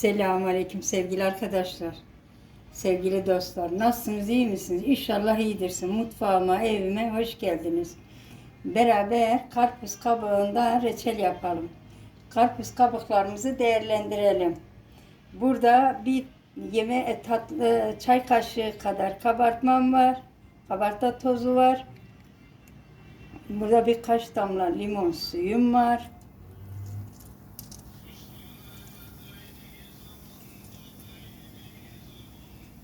Selamun Aleyküm sevgili arkadaşlar. Sevgili dostlar. Nasılsınız? iyi misiniz? İnşallah iyidirsin. Mutfağıma, evime hoş geldiniz. Beraber karpuz kabuğundan reçel yapalım. Karpuz kabuklarımızı değerlendirelim. Burada bir yeme e, tatlı çay kaşığı kadar kabartmam var. Kabartma tozu var. Burada birkaç damla limon suyum var.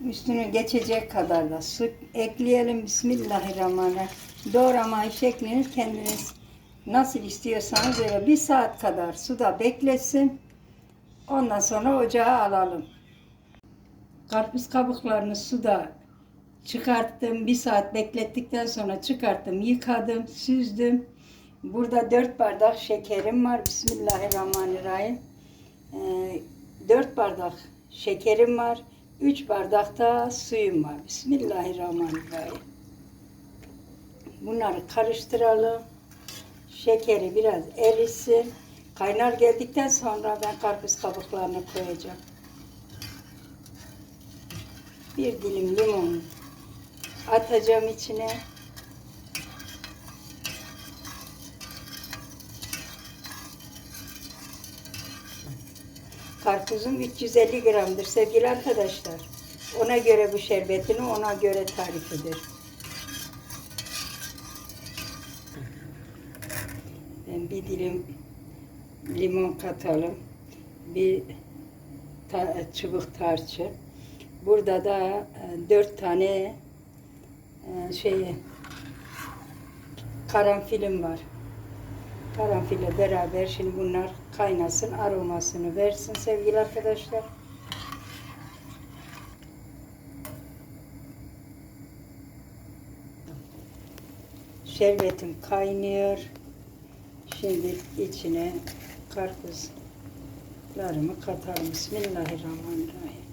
Üstünü geçecek kadar da su ekleyelim. Bismillahirrahmanirrahim. Doğrama şeklini kendiniz nasıl istiyorsanız öyle bir saat kadar suda beklesin. Ondan sonra ocağa alalım. Karpuz kabuklarını suda çıkarttım. Bir saat beklettikten sonra çıkarttım, yıkadım, süzdüm. Burada dört bardak şekerim var. Bismillahirrahmanirrahim. Ee, bardak şekerim var. Üç bardak da suyum var. Bismillahirrahmanirrahim. Bunları karıştıralım. Şekeri biraz erisin. Kaynar geldikten sonra ben karpuz kabuklarını koyacağım. Bir dilim limon atacağım içine. Karpuzum 350 gramdır sevgili arkadaşlar. Ona göre bu şerbetini ona göre tarifidir. Ben bir dilim limon katalım. Bir ta- çubuk tarçın. Burada da e, dört tane e, şey karanfilim var. Karanfille beraber şimdi bunlar kaynasın, aromasını versin sevgili arkadaşlar. Şerbetim kaynıyor. Şimdi içine karpuzlarımı katalım. Bismillahirrahmanirrahim.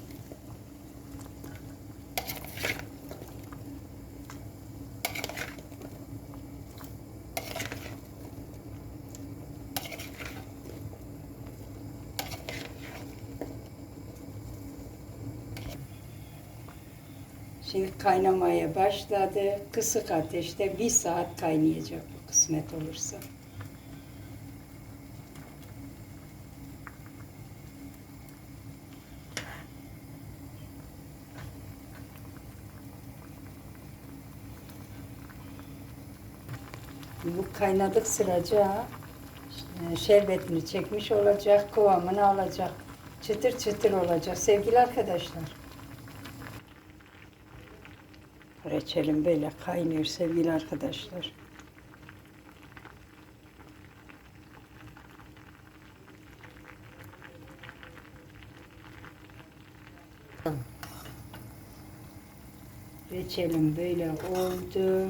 Şimdi kaynamaya başladı. Kısık ateşte bir saat kaynayacak bu kısmet olursa. Bu kaynadık sıraca e, şerbetini çekmiş olacak, kıvamını alacak. Çıtır çıtır olacak sevgili arkadaşlar. Reçelim böyle kaynıyor sevgili arkadaşlar. Reçelim böyle oldu.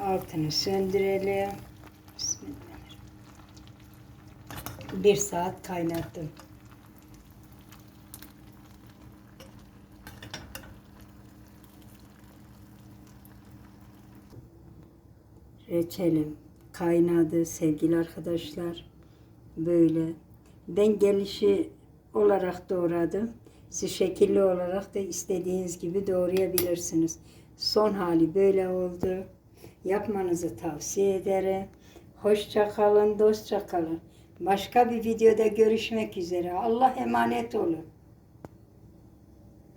Altını söndürelim. Bismillahirrahmanirrahim. Bir saat kaynattım. Reçelim kaynadı sevgili arkadaşlar. Böyle. Ben gelişi olarak doğradım. Siz şekilli olarak da istediğiniz gibi doğrayabilirsiniz. Son hali böyle oldu. Yapmanızı tavsiye ederim. Hoşça kalın, dostça kalın. Başka bir videoda görüşmek üzere. Allah emanet olun.